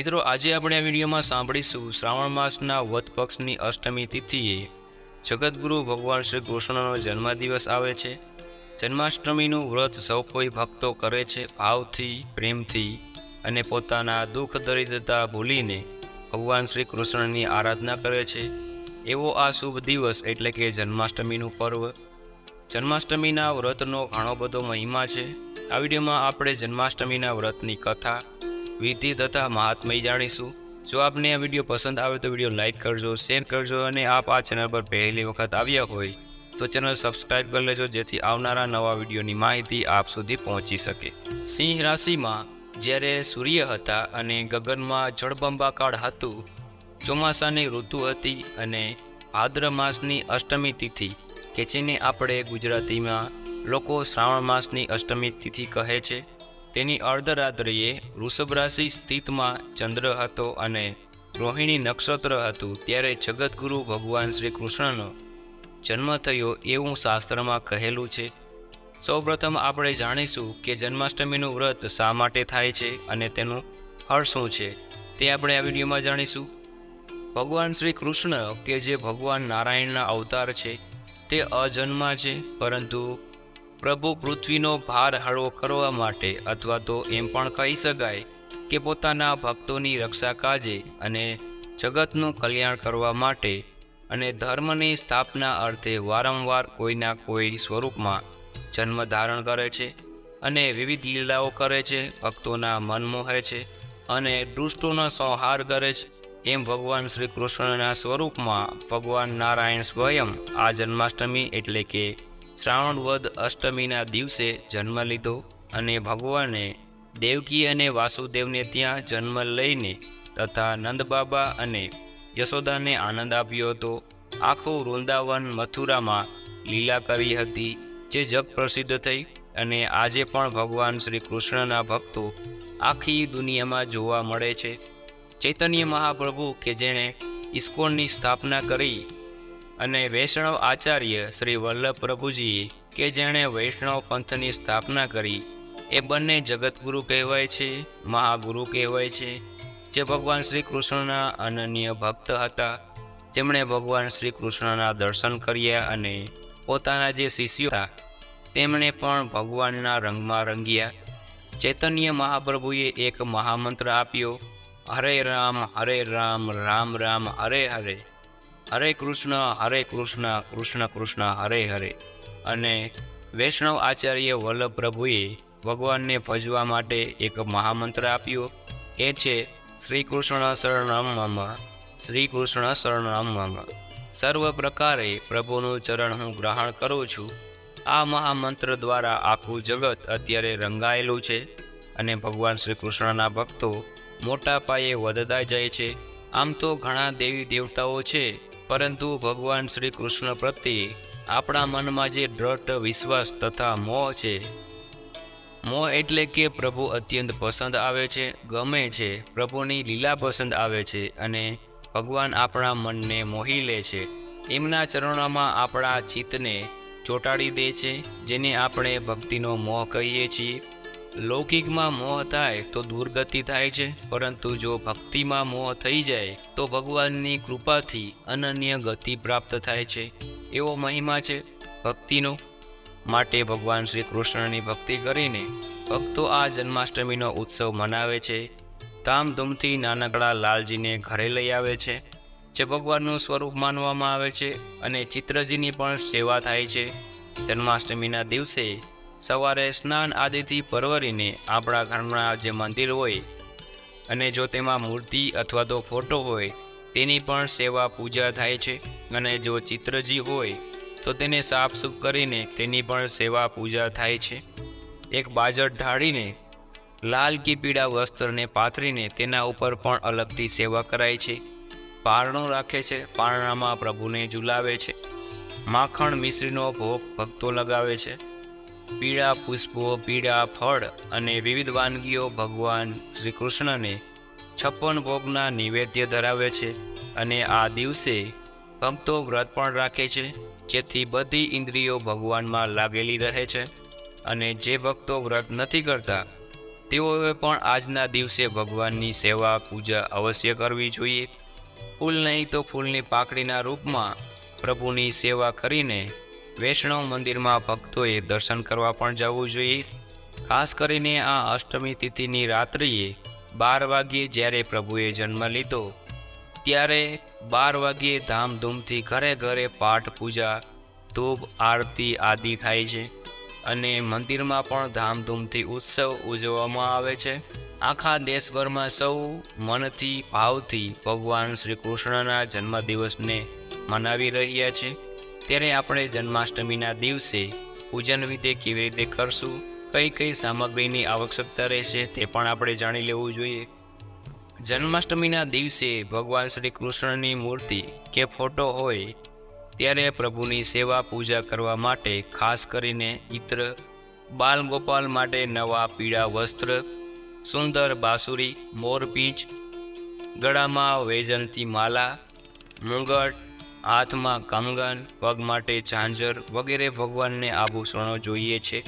મિત્રો, આજે આપણે આ વિડીયોમાં સાંભળીશું શ્રાવણ માસના વધ પક્ષની અષ્ટમી તિથિએ જગતગુરુ ભગવાન શ્રી કૃષ્ણનો જન્મદિવસ આવે છે. જન્માષ્ટમીનું વ્રત સૌ કોઈ ભક્તો કરે છે ભાવથી, પ્રેમથી અને પોતાના દુઃખ દરિદ્રતા ભૂલીને ભગવાન શ્રી કૃષ્ણની આરાધના કરે છે. એવો આ શુભ દિવસ એટલે કે જન્માષ્ટમીનું પર્વ. જન્માષ્ટમીના વ્રતનો ઘણો બધો મહિમા છે. આ વિડીયોમાં આપણે જન્માષ્ટમીના વ્રતની કથા વિધિ તથા મહાત્મય જાણીશું. જો આપને આ વીડિયો પસંદ આવે તો વીડિયો લાઇક કરજો, શેર કરજો અને આપ આ ચેનલ પર પહેલી વખત આવ્યા હોય તો ચેનલ સબસ્ક્રાઇબ કરી લેજો જેથી આવનારા નવા વિડીયોની માહિતી આપ સુધી પહોંચી શકે. સિંહ રાશિમાં જ્યારે સૂર્ય હતા અને ગગનમાં જળબંબાકાળ હતું, ચોમાસાની ઋતુ હતી અને ભાદ્ર માસની અષ્ટમી તિથિ, કે જેને આપણે ગુજરાતીમાં લોકો શ્રાવણ માસની અષ્ટમી તિથિ કહે છે તેની અર્ધરાત્રિએ વૃષભ રાશિ સ્થિતમાં ચંદ્ર હતો અને રોહિણી નક્ષત્ર હતું ત્યારે જગતગુરુ ભગવાન શ્રી કૃષ્ણનો જન્મ થયો એવું શાસ્ત્રમાં કહેલું છે. સૌપ્રથમ આપણે જાણીશું કે જન્માષ્ટમીનું વ્રત શા માટે થાય છે અને તેનું ફળ શું છે તે આપણે આ વિડીયોમાં જાણીશું. ભગવાન શ્રી કૃષ્ણ કે જે ભગવાન નારાયણના અવતાર છે તે અજન્મા છે, પરંતુ પ્રભુ પૃથ્વીનો ભાર હળવો કરવા માટે અથવા તો એમ પણ કહી શકાય કે પોતાના ભક્તોની રક્ષા કાજે અને જગતનું કલ્યાણ કરવા માટે અને ધર્મની સ્થાપના અર્થે વારંવાર કોઈના કોઈ સ્વરૂપમાં જન્મ ધારણ કરે છે અને વિવિધ લીલાઓ કરે છે, ભક્તોના મન મોહે છે અને દુષ્ટોનો સંહાર કરે છે. એમ ભગવાન શ્રી કૃષ્ણના સ્વરૂપમાં ભગવાન નારાયણ સ્વયં આ જન્માષ્ટમી એટલે કે શ્રાવણ વદ અષ્ટમીના દિવસે જન્મ લીધો અને ભગવાને દેવકી અને વાસુદેવને ત્યાં જન્મ લઈને તથા નંદબાબા અને યશોદાને આનંદ આપ્યો હતો. આખું વૃંદાવન મથુરામાં લીલા કરી હતી, જે જગ પ્રસિદ્ધ થઈ અને આજે પણ ભગવાન શ્રી કૃષ્ણના ભક્તો આખી દુનિયામાં જોવા મળે છે. ચૈતન્ય મહાપ્રભુ કે જેણે ઇસ્કોનની સ્થાપના કરી અને વૈષ્ણવ આચાર્ય શ્રી વલ્લભ પ્રભુજીએ કે જેણે વૈષ્ણવ પંથની સ્થાપના કરી, એ બંને જગતગુરુ કહેવાય છે, મહાગુરુ કહેવાય છે. જે ભગવાન શ્રી કૃષ્ણના અનન્ય ભક્ત હતા, જેમણે ભગવાન શ્રી કૃષ્ણના દર્શન કર્યા અને પોતાના જે શિષ્યો હતા, તેમણે પણ ભગવાનના રંગમાં રંગ્યા. ચૈતન્ય મહાપ્રભુએ એક મહામંત્ર આપ્યો, હરે રામ હરે રામ રામ રામ, હરે હરે. હરે કૃષ્ણ હરે કૃષ્ણ કૃષ્ણ કૃષ્ણ, હરે હરે. અને વૈષ્ણવ આચાર્ય વલ્લભ પ્રભુએ ભગવાનને ભજવા માટે એક મહામંત્ર આપ્યો. એ છે શ્રી કૃષ્ણ શરણમ શ્રી કૃષ્ણ શરણમ સર્વ પ્રકારે પ્રભુનું ચરણ હું ગ્રહણ કરું છું. આ મહામંત્ર દ્વારા આખું જગત અત્યારે રંગાયેલું છે અને ભગવાન શ્રી કૃષ્ણના ભક્તો મોટા પાયે વધતા જાય છે. આમ તો ઘણા દેવી દેવતાઓ છે પરંતુ ભગવાન શ્રી કૃષ્ણ પ્રત્યે આપણા મનમાં જે દ્રઢ વિશ્વાસ તથા મોહ છે, મોહ એટલે કે પ્રભુ અત્યંત પસંદ આવે છે, ગમે છે, પ્રભુની લીલા પસંદ આવે છે અને ભગવાન આપણા મનને મોહી લે છે. એમના ચરણોમાં આપણા ચિત્તને ચોંટાડી દે છે, જેને આપણે ભક્તિનો મોહ કહીએ છીએ. લૌકિકમાં મોહ થાય તો દુર્ગતિ થાય છે. પરંતુ જો ભક્તિમાં મોહ થઈ જાય, તો ભગવાનની કૃપાથી અનન્ય ગતિ પ્રાપ્ત થાય છે. એવો મહિમા છે ભક્તિનો. માટે ભગવાન શ્રી કૃષ્ણની ભક્તિ કરીને ભક્તો આ જન્માષ્ટમીનો ઉત્સવ મનાવે છે. ધામધૂમથી નાનકડા લાલજીને ઘરે લઈ આવે છે, જે ભગવાનનું સ્વરૂપ માનવામાં આવે છે અને ચિત્રજીની પણ સેવા થાય છે. જન્માષ્ટમીના દિવસે સવારે સ્નાન આદિથી પરવરીને આપણા ઘરના જે મંદિર હોય અને જો તેમાં મૂર્તિ અથવા તો ફોટો હોય, તેની પણ સેવા પૂજા થાય છે. અને જો ચિત્રજી હોય, તો તેને સાફસૂફ કરીને તેની પણ સેવા પૂજા થાય છે. એક બાજર ઢાળીને, લાલ કે પીળા વસ્ત્રને પાથરીને તેના ઉપર પણ અલગથી સેવા કરાય છે. પારણો રાખે છે, પારણામાં પ્રભુને ઝુલાવે છે. માખણ મિશ્રીનો ભોગ ભક્તો લગાવે છે. પીળા પુષ્પો, પીળા ફળ અને વિવિધ વાનગીઓ ભગવાન શ્રી કૃષ્ણને છપ્પન ભોગના નૈવેદ્ય ધરાવે છે અને આ દિવસે ભક્તો વ્રત પણ રાખે છે, જેથી બધી ઇન્દ્રિયો ભગવાનમાં લાગેલી રહે છે. અને જે ભક્તો વ્રત નથી કરતા, તેઓએ પણ આજના દિવસે ભગવાનની સેવા, પૂજા અવશ્ય કરવી જોઈએ. ફૂલ નહીં તો ફૂલની પાકડીના રૂપમાં પ્રભુની સેવા કરીને વૈષ્ણવ મંદિરમાં ભક્તોએ દર્શન કરવા પણ જવું જોઈએ. ખાસ કરીને આ અષ્ટમી તિથિની રાત્રિએ બાર વાગ્યે જ્યારે પ્રભુએ જન્મ લીધો, ત્યારે બાર વાગ્યે ધામધૂમથી ઘરે ઘરે પાઠ, પૂજા, ધૂપ, આરતી આદિ થાય છે અને મંદિરમાં પણ ધામધૂમથી ઉત્સવ ઉજવવામાં આવે છે. આખા દેશભરમાં સૌ મનથી, ભાવથી ભગવાન શ્રી કૃષ્ણના જન્મદિવસને મનાવી રહ્યા છે. ત્યારે આપણે જન્માષ્ટમીના દિવસે પૂજન વિધિ કેવી રીતે કરશું, કઈ કઈ સામગ્રીની આવશ્યકતા રહેશે તે પણ આપણે જાણી લેવું જોઈએ. જન્માષ્ટમીના દિવસે ભગવાન શ્રી કૃષ્ણની મૂર્તિ કે ફોટો હોય, ત્યારે પ્રભુની સેવા પૂજા કરવા માટે ખાસ કરીને ઇત્ર બાલગોપાલ માટે નવા પીળા વસ્ત્ર, સુંદર બાંસુરી, મોરપીંચ, ગળામાં વેજંતી માલા, મુંગટ હાથમાં કંગન, પગ માટે ઝાંઝર વગેરે ભગવાનને આભૂષણો જોઈએ છે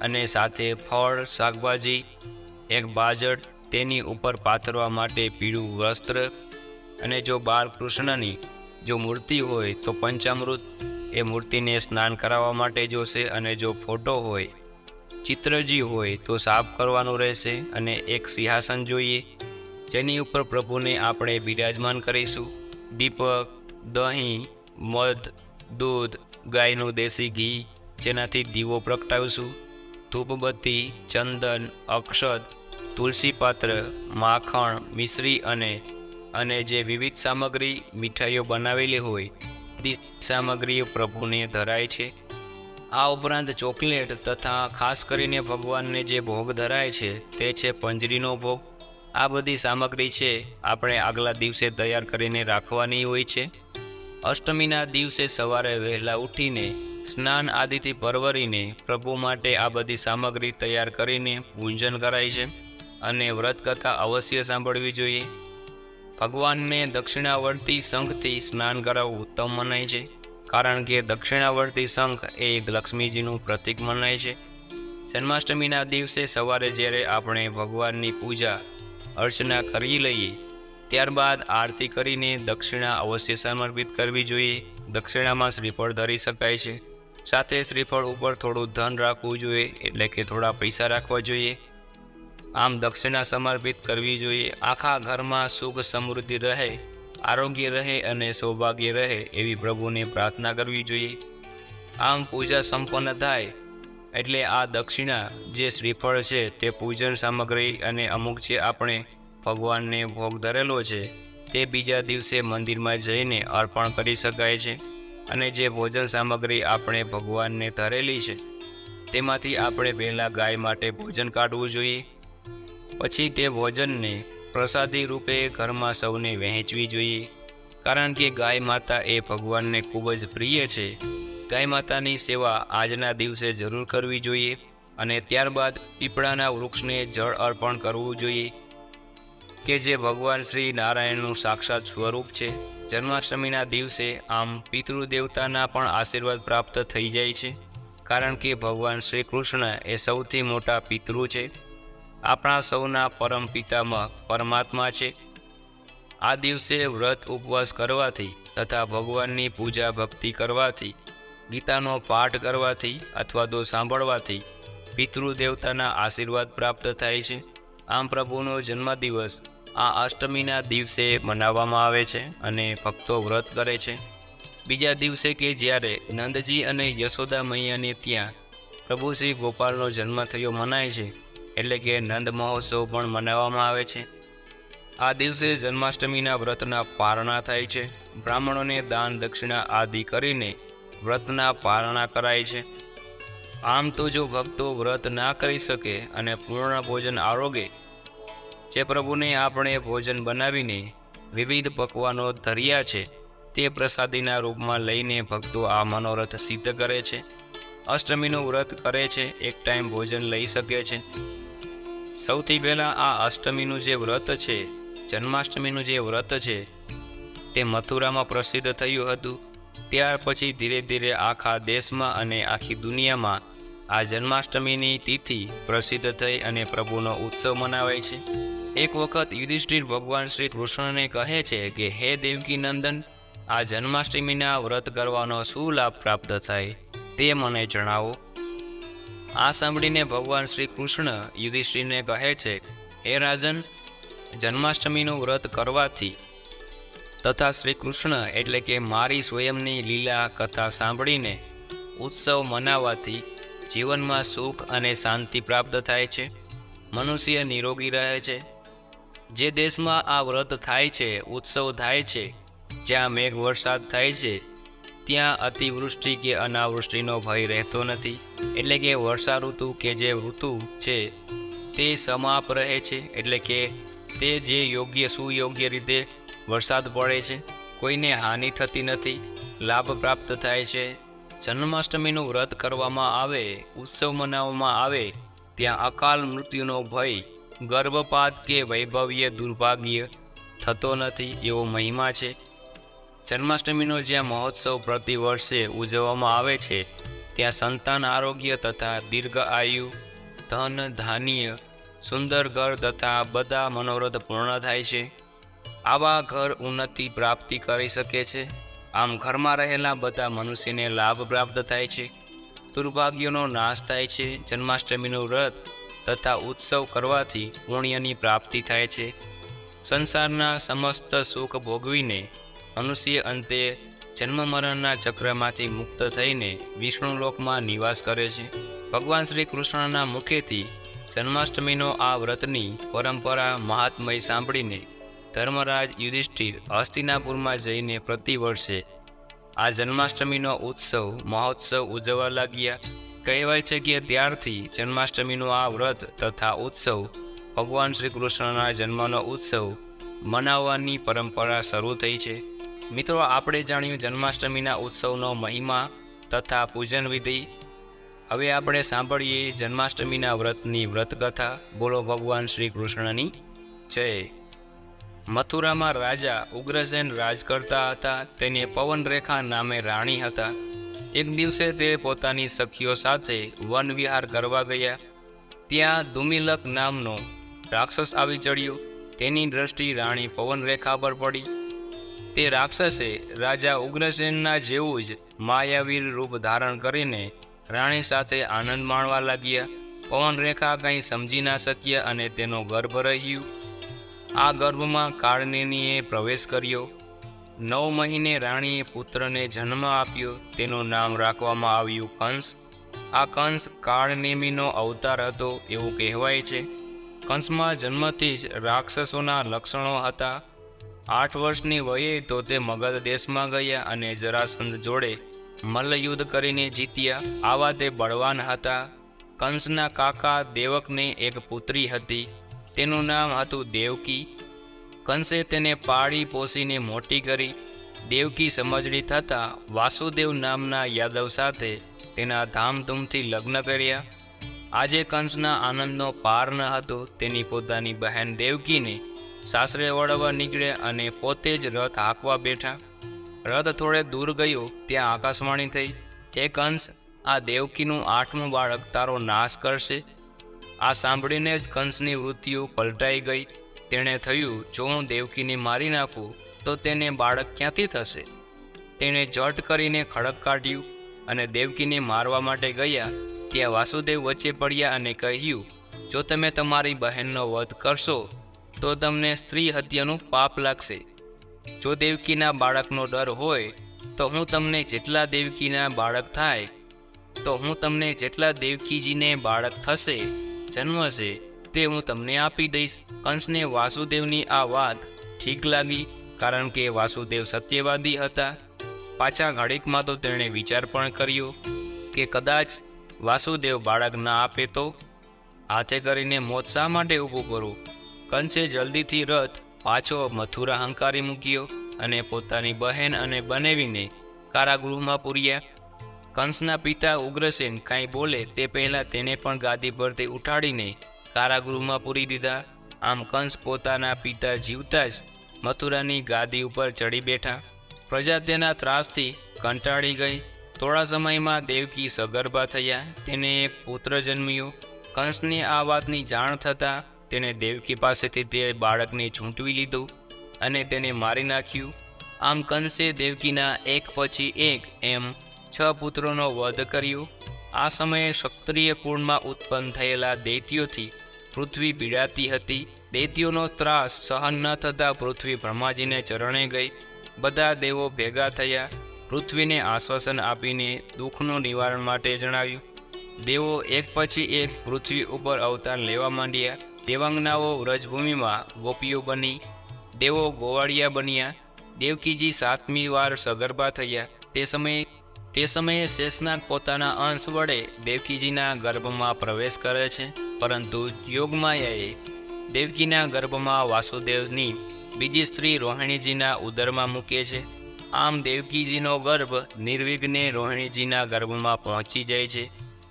અને સાથે ફળ, શાકભાજી, એક બાજટ તેની ઉપર પાથરવા માટે પીળું વસ્ત્ર અને જો બાળકૃષ્ણની જો મૂર્તિ હોય તો પંચામૃત એ મૂર્તિને સ્નાન કરાવવા માટે જોશે અને જો ફોટો હોય, ચિત્રજી હોય તો સાફ કરવાનું રહેશે અને એક સિંહાસન જોઈએ, જેની ઉપર પ્રભુને આપણે બિરાજમાન કરીશું. દીપક દહીં, મધ, દૂધ, ગાયનું દેશી ઘી, જેનાથી દીવો પ્રગટાવીશું ધૂપબત્તી, ચંદન, અક્ષત, તુલસી પાત્ર, માખણ, મિશ્રી અને અને જે વિવિધ સામગ્રી મીઠાઈઓ બનાવેલી હોય, તે સામગ્રીઓ પ્રભુને ધરાય છે. આ ઉપરાંત ચોકલેટ તથા ખાસ કરીને ભગવાનને જે ભોગ ધરાય છે, તે છે પંજરીનો ભોગ. આ બધી સામગ્રી છે આપણે આગલા દિવસે તૈયાર કરીને રાખવાની હોય છે. અષ્ટમીના દિવસે સવારે વહેલા ઉઠીને સ્નાન આદિથી પરવરીને પ્રભુ માટે આ બધી સામગ્રી તૈયાર કરીને પૂજન કરાય છે અને વ્રત કથા અવશ્ય સાંભળવી જોઈએ. ભગવાનને દક્ષિણાવર્તી શંખથી સ્નાન કરાવવું ઉત્તમ મનાય છે, કારણ કે દક્ષિણાવર્તી શંખ એ લક્ષ્મીજીનું પ્રતીક મનાય છે. જન્માષ્ટમીના દિવસે સવારે જ્યારે આપણે ભગવાનની પૂજા અર્ચના કરી લઈએ. ત્યારબાદ આરતી કરીને દક્ષિણા અવશ્ય સમર્પિત કરવી જોઈએ. દક્ષિણામાં શ્રીફળ ધરી શકાય છે. સાથે શ્રીફળ ઉપર થોડું ધન રાખવું જોઈએ, એટલે કે થોડા પૈસા રાખવા જોઈએ. આમ દક્ષિણા સમર્પિત કરવી જોઈએ. આખા ઘરમાં સુખ સમૃદ્ધિ રહે, આરોગ્ય રહે અને સૌભાગ્ય રહે એવી પ્રભુને પ્રાર્થના કરવી જોઈએ. આમ પૂજા સંપન્ન થાય એટલે આ દક્ષિણા જે શ્રીફળ છે તે પૂજન સામગ્રી અને અમુક જે આપણે ભગવાનને ભોગ ધરેલો છે, તે બીજા દિવસે મંદિરમાં જઈને અર્પણ કરી શકાય છે અને જે ભોજન સામગ્રી આપણે ભગવાનને ધરેલી છે, તેમાંથી આપણે પહેલાં ગાય માટે ભોજન કાઢવું જોઈએ. પછી તે ભોજનને પ્રસાદી રૂપે ઘરમાં સૌને વહેંચવી જોઈએ. કારણ કે ગાય માતા એ ભગવાનને ખૂબ જ પ્રિય છે. ગાય માતાની સેવા આજના દિવસે જરૂર કરવી જોઈએ અને ત્યારબાદ પીપળાના વૃક્ષને જળ અર્પણ કરવું જોઈએ. કે જે ભગવાન શ્રી નારાયણનું સાક્ષાત સ્વરૂપ છે. જન્માષ્ટમીના દિવસે આમ પિતૃદેવતાના પણ આશીર્વાદ પ્રાપ્ત થઈ જાય છે. કારણ કે ભગવાન શ્રી કૃષ્ણ એ સૌથી મોટા પિતૃ છે. આપણા સૌના પરમ પિતામાં પરમાત્મા છે. આ દિવસે વ્રત ઉપવાસ કરવાથી તથા ભગવાનની પૂજા ભક્તિ કરવાથી ગીતાનો પાઠ કરવાથી અથવા તો સાંભળવાથી પિતૃદેવતાના આશીર્વાદ પ્રાપ્ત થાય છે. આમ પ્રભુનો જન્મદિવસ આ અષ્ટમીના દિવસે મનાવવામાં આવે છે અને ભક્તો વ્રત કરે છે. બીજા દિવસે કે જ્યારે નંદજી અને યશોદા મૈયાને ત્યાં પ્રભુ શ્રી ગોપાલનો જન્મ થયો મનાય છે, એટલે કે નંદ મહોત્સવ પણ મનાવવામાં આવે છે. આ દિવસે જન્માષ્ટમીના વ્રતના પારણા થાય છે. બ્રાહ્મણોને દાન દક્ષિણા આદિ કરીને વ્રતના પારણા કરાય છે. આમ તો જો ભક્તો વ્રત ના કરી શકે અને પૂર્ણ ભોજન આરોગે, જે પ્રભુને આપણે ભોજન બનાવીને વિવિધ પકવાનો ધર્યા છે, તે પ્રસાદીના રૂપમાં લઈને ભક્તો આ મનોરથ સિદ્ધ કરે છે. અષ્ટમીનું વ્રત કરે છે, એક ટાઈમ ભોજન લઈ શકે છે. સૌથી પહેલાં આ અષ્ટમીનું જે વ્રત છે, જન્માષ્ટમીનું જે વ્રત છે, તે મથુરામાં પ્રસિદ્ધ થયું હતું. ત્યાર પછી ધીરે ધીરે આખા દેશમાં અને આખી દુનિયામાં આ જન્માષ્ટમીની તિથિ પ્રસિદ્ધ થઈ અને પ્રભુનો ઉત્સવ મનાવાય છે. એક વખત યુધિષ્ઠિર ભગવાન શ્રી કૃષ્ણને કહે છે કે, હે દેવકી નંદન, આ જન્માષ્ટમીના વ્રત કરવાનો શું લાભ પ્રાપ્ત થાય તે મને જણાવો. આ સાંભળીને ભગવાન શ્રી કૃષ્ણ યુધિષ્ઠિરને કહે છે, હે રાજન, જન્માષ્ટમીનું વ્રત કરવાથી તથા શ્રી કૃષ્ણ એટલે કે મારી સ્વયંની લીલા કથા સાંભળીને ઉત્સવ મનાવવાથી જીવનમાં સુખ અને શાંતિ પ્રાપ્ત થાય છે. મનુષ્ય નિરોગી રહે છે. જે દેશમાં આ વ્રત થાય છે, ઉત્સવ થાય છે, જ્યાં મેઘ વરસાદ થાય છે, ત્યાં અતિવૃષ્ટિ કે અનાવૃષ્ટિનો ભય રહેતો નથી. એટલે કે વર્ષા ઋતુ કે જે ઋતુ છે, તે સમાપ રહે છે. એટલે કે તે જે યોગ્ય સુયોગ્ય રીતે વરસાદ પડે છે. કોઈને હાનિ થતી નથી. લાભ પ્રાપ્ત થાય છે. જન્માષ્ટમીનું વ્રત કરવામાં આવે, ઉત્સવ મનાવવામાં આવે, ત્યાં અકાલ મૃત્યુનો ભય, ગર્ભપાત કે વૈભવ્ય દુર્ભાગ્ય થતો નથી એવો મહિમા છે. જન્માષ્ટમીનો જ્યાં મહોત્સવ પ્રતિ વર્ષે ઉજવવામાં આવે છે, ત્યાં સંતાન આરોગ્ય તથા દીર્ઘ આયુ, ધન, ધાન્ય, સુંદર ઘર તથા બધા મનોરથ પૂર્ણ થાય છે. આવા ઘર ઉન્નતિ પ્રાપ્તિ કરી શકે છે? આમ ઘરમાં રહેલા બધા મનુષ્યને લાભ પ્રાપ્ત થાય છે. દુર્ભાગ્યનો નાશ થાય છે. જન્માષ્ટમીનું વ્રત તથા ઉત્સવ કરવાથી પુણ્યની પ્રાપ્તિ થાય છે. સંસારના સમસ્ત સુખ ભોગવીને મનુષ્ય અંતે જન્મ મરણના ચક્રમાંથી મુક્ત થઈને વિષ્ણુલોકમાં નિવાસ કરે છે. ભગવાન શ્રી કૃષ્ણના મુખેથી જન્માષ્ટમીનો આ વ્રતની પરંપરા મહાત્મય સાંભળીને ધર્મરાજ યુધિષ્ઠિર હસ્તિનાપુરમાં જઈને પ્રતિ વર્ષે આ જન્માષ્ટમીનો ઉત્સવ, મહોત્સવ ઉજવવા લાગ્યા. કહેવાય છે કે ત્યારથી જન્માષ્ટમીનું આ વ્રત તથા ઉત્સવ ભગવાન શ્રી કૃષ્ણના જન્મનો ઉત્સવ મનાવવાની પરંપરા શરૂ થઈ છે. મિત્રો, આપણે જાણ્યું જન્માષ્ટમીના ઉત્સવનો મહિમા તથા પૂજન વિધિ. હવે આપણે સાંભળીએ જન્માષ્ટમીના વ્રતની વ્રતકથા. બોલો ભગવાન શ્રી કૃષ્ણની. જય. મથુરામાં રાજા ઉગ્રસેન રાજ કરતા હતા. તેને પવનરેખા નામે રાણી હતા. એક દિવસે તે પોતાની સખીઓ સાથે વન વિહાર કરવા ગયા. ત્યાં દુમિલક નામનો રાક્ષસ આવી ચડ્યો. તેની દ્રષ્ટિ રાણી પવનરેખા પર પડી. તે રાક્ષસે રાજા ઉગ્રસેનના જેવું જ માયાવીર રૂપ ધારણ કરીને રાણી સાથે આનંદ માણવા લાગ્યા. પવનરેખા કંઈ સમજી ના શક્યા અને તેનો ગર્ભ રહ્યું. આ ગર્ભમાં કાળનેનીએ પ્રવેશ કર્યો. નવ મહિને રાણીએ પુત્રને જન્મ આપ્યો. તેનું નામ રાખવામાં આવ્યું કંસ. આ કંસ કાળનેમીનો અવતાર હતો એવું કહેવાય છે. કંસમાં જન્મથી જ રાક્ષસોના લક્ષણો હતા. આઠ વર્ષની વયે તો તે મગધ દેશમાં ગયા અને જરાસંધ જોડે મલ્લયુદ્ધ કરીને જીત્યા. આવા તે બળવાન હતા. કંસના કાકા દેવકને એક પુત્રી હતી. તેનું નામ હતું દેવકી. કંસે તેને પાળી પોસીને મોટી કરી. દેવકી સમજણી થતાં વાસુદેવ નામના યાદવ સાથે તેના ધામધૂમથી લગ્ન કર્યા. આજે કંસના આનંદનો પાર ન હતો, તેની પોતાની બહેન દેવકીને સાસરે વળવા નીકળ્યા અને પોતે જ રથ હાંકવા બેઠા. રથ થોડે દૂર ગયો, ત્યાં આકાશવાણી થઈ. હે કંસ, આ દેવકીનું આઠમું બાળક તારો નાશ કરશે. આ સાંભળીને જ કંસની વૃત્તિઓ પલટાઈ ગઈ. તેણે થયું, જો હું દેવકીને મારી નાખું, તો તેને બાળક ક્યાંથી થશે? તેણે જટ કરીને ખડક કાઢ્યું અને દેવકીને મારવા માટે ગયા. ત્યાં વાસુદેવ વચ્ચે પડ્યા અને કહ્યું, જો તમે તમારી બહેનનો વધ કરશો, તો તમને સ્ત્રી હત્યાનું પાપ લાગશે. જો દેવકીના બાળકનો ડર હોય, તો હું તમને જેટલા દેવકીના બાળક થાય, તો હું તમને જેટલા દેવકીજીને બાળક થશે જન્મશે, તે હું તમને આપી દઈશ. કંસને વાસુદેવની આ વાત ઠીક લાગી, કારણ કે વાસુદેવ સત્યવાદી હતા. પાછા ઘડીકમાં તો તેણે વિચાર પણ કર્યો કે કદાચ વાસુદેવ બાળક ના આપે તો હાથે કરીને મોત શા માટે ઊભું કરું? કંસે જલ્દીથી રથ પાછો મથુરા હંકારી મૂક્યો અને પોતાની બહેન અને બનેવીને કારાગૃહમાં પૂર્યા. કંસના પિતા ઉગ્રસેન કાંઈ બોલે તે પહેલાં તેને પણ ગાદી પરથી ઉઠાડીને કારાગૃહમાં પૂરી દીધા. આમ કંસ પોતાના પિતા જીવતા જ મથુરાની ગાદી ઉપર ચડી બેઠા. પ્રજા ત્રાસથી કંટાળી ગઈ. થોડા સમયમાં દેવકી સગર્ભા થયા. તેને એક પુત્ર જન્મ્યો. કંસને આ વાતની જાણ થતાં તેને દેવકી પાસેથી તે બાળકને ઝૂંટવી લીધું અને તેને મારી નાખ્યું. આમ કંસે દેવકીના એક પછી એક એમ છ પુત્રોનો વધ કર્યો. આ સમયે ક્ષત્રિય કુળમાં ઉત્પન્ન થયેલા દૈત્યોથી પૃથ્વી પીડાતી હતી. દૈત્યોનો ત્રાસ સહન ન થતાં પૃથ્વી બ્રહ્માજીને ચરણે ગઈ. બધા દેવો ભેગા થયા. પૃથ્વીને આશ્વાસન આપીને દુઃખનું નિવારણ માટે જણાવ્યું. દેવો એક પછી એક પૃથ્વી ઉપર અવતાર લેવા માંડ્યા. દેવાંગનાઓ વ્રજભૂમિમાં ગોપીઓ બની. દેવો ગોવાળિયા બન્યા. દેવકીજી સાતમી વાર સગર્ભા થયા. તે સમયે તે સમયે શેષનાગ પોતાના અંશ વડે દેવકીજીના ગર્ભમાં પ્રવેશ કરે છે, પરંતુ યોગમાયાએ દેવકીના ગર્ભમાં વાસુદેવની બીજી સ્ત્રી રોહિણીજીના ઉદરમાં મૂકે છે. આમ દેવકીજીનો ગર્ભ નિર્વિઘ્ને રોહિણીજીના ગર્ભમાં પહોંચી જાય છે.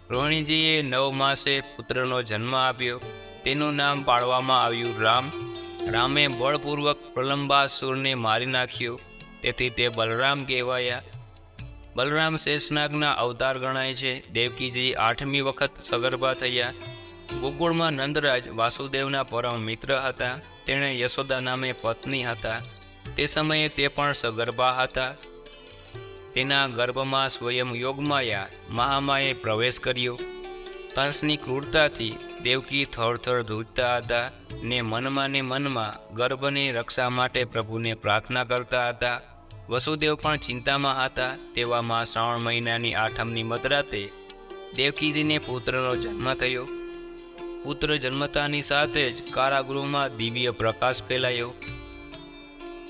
રોહિણીજીએ નવ માસે પુત્રનો જન્મ આપ્યો. તેનું નામ પાડવામાં આવ્યું રામ. રામે બળપૂર્વક પ્રલંબાસુરને મારી નાખ્યો. તેથી તે બલરામ કહેવાયા. બલરામ શેષનાગના અવતાર ગણાય છે. દેવકીજી આઠમી વખત સગર્ભા થયા. ગોકુળમાં નંદરાજ વાસુદેવના પરમ મિત્ર હતા. તેણે યશોદા નામે પત્ની હતા. તે સમયે તે પણ સગર્ભા હતા. તેના ગર્ભમાં સ્વયં યોગમાયા મહામાએ પ્રવેશ કર્યો. કંસની ક્રૂરતાથી દેવકી થરથર ધૂજતા હતા ને મનમાં ને મનમાં ગર્ભની રક્ષા માટે પ્રભુને પ્રાર્થના કરતા હતા. વસુદેવ પણ ચિંતામાં હતા. તેવામાં શ્રાવણ મહિનાની આઠમની મધરાતે દેવકીજીને પુત્રનો જન્મ થયો. પુત્ર જન્મતાની સાથે જ કારાગૃહમાં દિવ્ય પ્રકાશ ફેલાયો.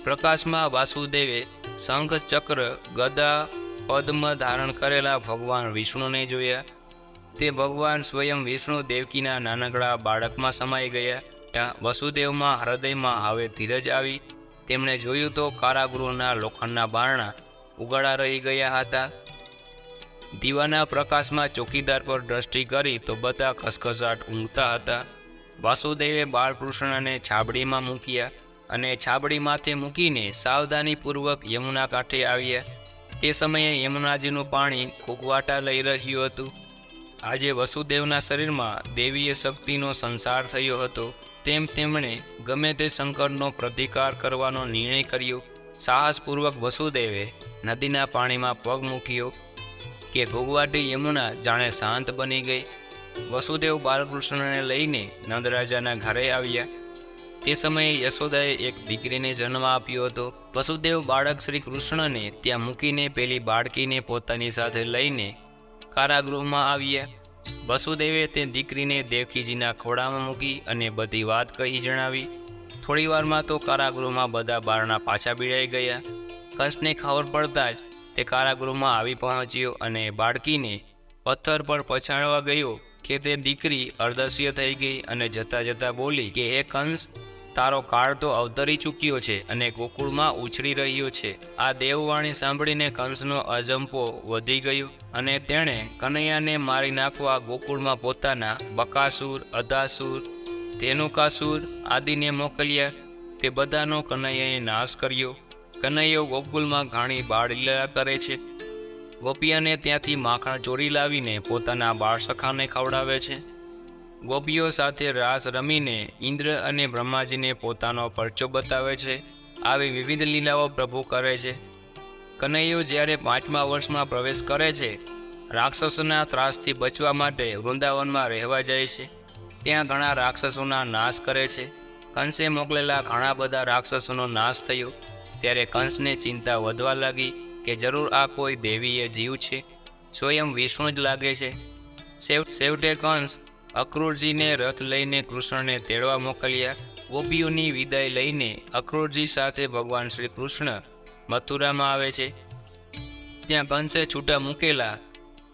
પ્રકાશમાં વાસુદેવે શંખ ચક્ર ગદા, પદ્મ ધારણ કરેલા ભગવાન વિષ્ણુને જોયા. તે ભગવાન સ્વયં વિષ્ણુ દેવકીના નાનકડા બાળકમાં સમાઈ ગયા. ત્યાં વસુદેવમાં હૃદયમાં હવે ધીરજ આવી. તેમણે જોયું તો કારાગૃહના લોખંડના બારણા ઉગાડા રહી ગયા હતા. દીવાના પ્રકાશમાં ચોકીદાર પર દ્રષ્ટિ કરી તો બધા ખસખસાટ ઊંઘતા હતા. વાસુદેવે બાળકૃષ્ણને છાબડીમાં મૂક્યા અને છાબડી માથે મૂકીને સાવધાનીપૂર્વક યમુના કાંઠે આવ્યા. તે સમયે યમુનાજીનું પાણી કુકવાટા લઈ રહ્યું હતું. આજે વસુદેવના શરીરમાં દેવીય શક્તિનો સંસાર થયો હતો. તેમ તેમણે ગમે તે સંકટનો પ્રતિકાર કરવાનો નિર્ણય કર્યો, સાહસપૂર્વક વસુદેવે નદીના પાણીમાં પગ મૂક્યો કે ભોગવાટી યમુના જાણે શાંત બની ગઈ. વસુદેવ બાલકૃષ્ણને લઈને નંદરાજાના ઘરે આવ્યા. તે સમયે યશોદાએ એક દીકરીને જન્મ આપ્યો હતો. વસુદેવ બાળક શ્રી કૃષ્ણને ત્યાં મૂકીને પેલી બાળકીને પોતાની સાથે લઈને કારાગૃહમાં આવ્યા. વસુદેવે તે દીકરીને દેવકીજીના ખોળામાં મૂકી અને બધી વાત કહી જણાવી. થોડી વારમાં તો કારાગૃહમાં બધા બારણા પાછા બીડાઈ ગયા. કંસને ખબર પડતા જ તે કારાગૃહમાં આવી પહોંચ્યો અને બાળકીને પથ્થર પર પછાડવા ગયો કે તે દીકરી અર્ધસ્ય થઈ ગઈ અને જતા જતા બોલી કે, હે કંસ, તારો કાળ તો અવતરી ચૂક્યો છે અને ગોકુળમાં ઉછળી રહ્યો છે. આ દેવવાણી સાંભળીને કંસનો અજંપો વધી ગયો. અને તેણે કનૈયાને મારી નાખવા ગોકુળમાં પોતાના બકાસુર અધાસુર ધેનુકાસુર આદિને મોકલ્યા. તે બધાનો કનૈયાએ નાશ કર્યો. કનૈયો ગોકુલમાં ઘણી બાળલીલા કરે છે. ગોપીઓને ત્યાંથી માખણ ચોરી લાવીને પોતાના બાળસખાને ખવડાવે છે. ગોપીઓ સાથે રાસ રમીને ઇન્દ્ર અને બ્રહ્માજીને પોતાનો પરચો બતાવે છે. આવી વિવિધ લીલાઓ પ્રભુ કરે છે. કનૈયો જ્યારે પાંચમા વર્ષમાં પ્રવેશ કરે છે, રાક્ષસોના ત્રાસથી બચવા માટે વૃંદાવનમાં રહેવા જાય છે. ત્યાં ઘણા રાક્ષસોના નાશ કરે છે. કંસે મોકલેલા ઘણા બધા રાક્ષસોનો નાશ થયો. ત્યારે કંસને ચિંતા વધવા લાગી કે જરૂર આ કોઈ દેવીય જીવ છે. સ્વયં વિષ્ણુ જ લાગે છે. સેવટે કંસ અક્રૂરજીને રથ લઈને કૃષ્ણને તેડવા મોકલ્યા. ગોપીઓની વિદાય લઈને અક્રૂરજી સાથે ભગવાન શ્રી કૃષ્ણ મથુરામાં આવે છે. ત્યાં કંસે છૂટા મૂકેલા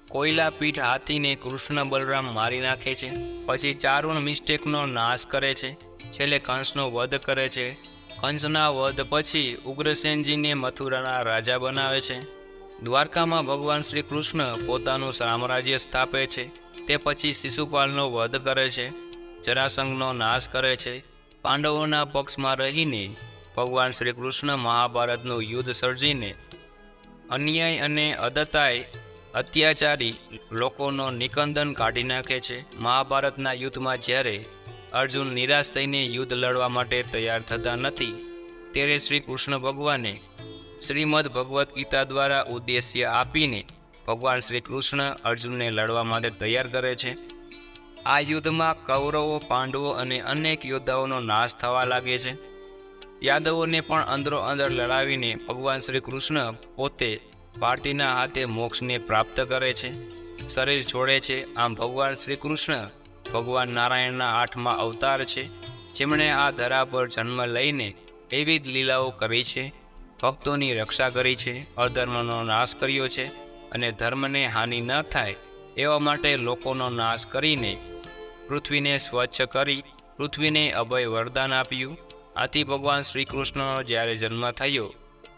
કોયલા પીઠ હાથીને કૃષ્ણ બલરામ મારી નાખે છે. પછી ચારુણ મિસ્ટેકનો નાશ કરે છે. છેલ્લે કંસનો વધ કરે છે. કંસના વધ પછી ઉગ્રસેનજીને મથુરાના રાજા બનાવે છે. દ્વારકામાં ભગવાન શ્રી કૃષ્ણ પોતાનું સામ્રાજ્ય સ્થાપે છે. તે પછી શિશુપાલનો વધ કરે છે. જરાસંઘનો નાશ કરે છે. પાંડવોના પક્ષમાં રહીને ભગવાન શ્રી કૃષ્ણ મહાભારતનું યુદ્ધ સર્જીને અન્યાય અને અદતાય અત્યાચારી લોકોનો નિકંદન કાઢી નાખે છે. મહાભારતના યુદ્ધમાં જ્યારે અર્જુન નિરાશ થઈને યુદ્ધ લડવા માટે તૈયાર થતા નથી, ત્યારે શ્રી કૃષ્ણ ભગવાને શ્રીમદ ભગવદ્ ગીતા દ્વારા ઉદ્દેશ્ય આપીને ભગવાન શ્રી કૃષ્ણ અર્જુનને લડવા માટે તૈયાર કરે છે. આ યુદ્ધમાં કૌરવો, પાંડવો અને અનેક યોદ્ધાઓનો નાશ થવા લાગે છે. યાદવોને પણ અંદરો અંદર લડાવીને ભગવાન શ્રી કૃષ્ણ પોતે પાર્ટીના હાથે મોક્ષને પ્રાપ્ત કરે છે. શરીર છોડે છે. આમ ભગવાન શ્રી કૃષ્ણ ભગવાન નારાયણના આઠમા અવતાર છે. જેમણે આ ધરા પર જન્મ લઈને એવી જ લીલાઓ કરી છે. ભક્તોની રક્ષા કરી છે. અધર્મનો નાશ કર્યો છે અને ધર્મને હાનિ ન થાય એવા માટે લોકોનો નાશ કરીને પૃથ્વીને સ્વચ્છ કરી, પૃથ્વીને અભય વરદાન આપ્યું. આથી ભગવાન શ્રી કૃષ્ણનો જ્યારે જન્મ થયો,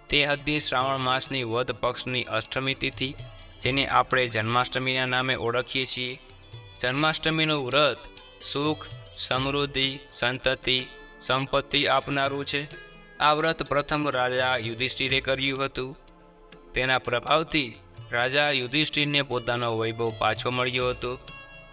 તે હદી શ્રાવણ માસની વધ પક્ષની અષ્ટમી તિથિ, જેને આપણે જન્માષ્ટમીના નામે ઓળખીએ છીએ. જન્માષ્ટમીનું વ્રત સુખ, સમૃદ્ધિ, સંતતિ, સંપત્તિ આપનારું છે. આ વ્રત પ્રથમ રાજા યુધિષ્ઠિરે કર્યું હતું. તેના પ્રભાવથી રાજા યુધિષ્ઠિરને પોતાનો વૈભવ પાછો મળ્યો હતો.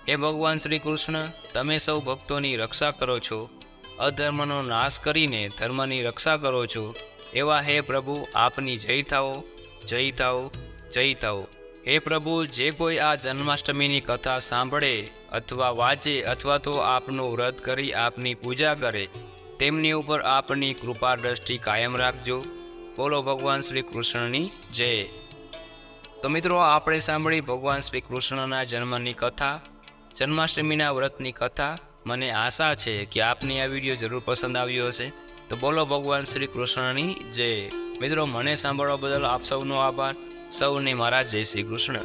હે ભગવાન શ્રી કૃષ્ણ તમે સૌ ભક્તોની રક્ષા કરો છો. અધર્મનો નાશ કરીને ધર્મની રક્ષા કરો છો, એવા હે પ્રભુ, આપની જય થાઓ જય થાઓ જય થાઓ હે પ્રભુ, જે કોઈ આ જન્માષ્ટમીની કથા સાંભળે અથવા વાંચે અથવા તો આપનું વ્રત કરી આપની પૂજા કરે, તેમની ઉપર આપની કૃપા દ્રષ્ટિ કાયમ રાખજો. બોલો ભગવાન શ્રી કૃષ્ણની જય. તો મિત્રો, આપણે સાંભળી ભગવાન શ્રી કૃષ્ણના જન્મની કથા, જન્માષ્ટમીના વ્રતની કથા મને આશા છે કે આપને આ વીડિયો જરૂર પસંદ આવ્યો હશે. તો બોલો ભગવાન શ્રી કૃષ્ણની જય. મિત્રો, મને સાંભળવા બદલ આપ સૌનો આભાર. સૌને મારા જય શ્રી કૃષ્ણ.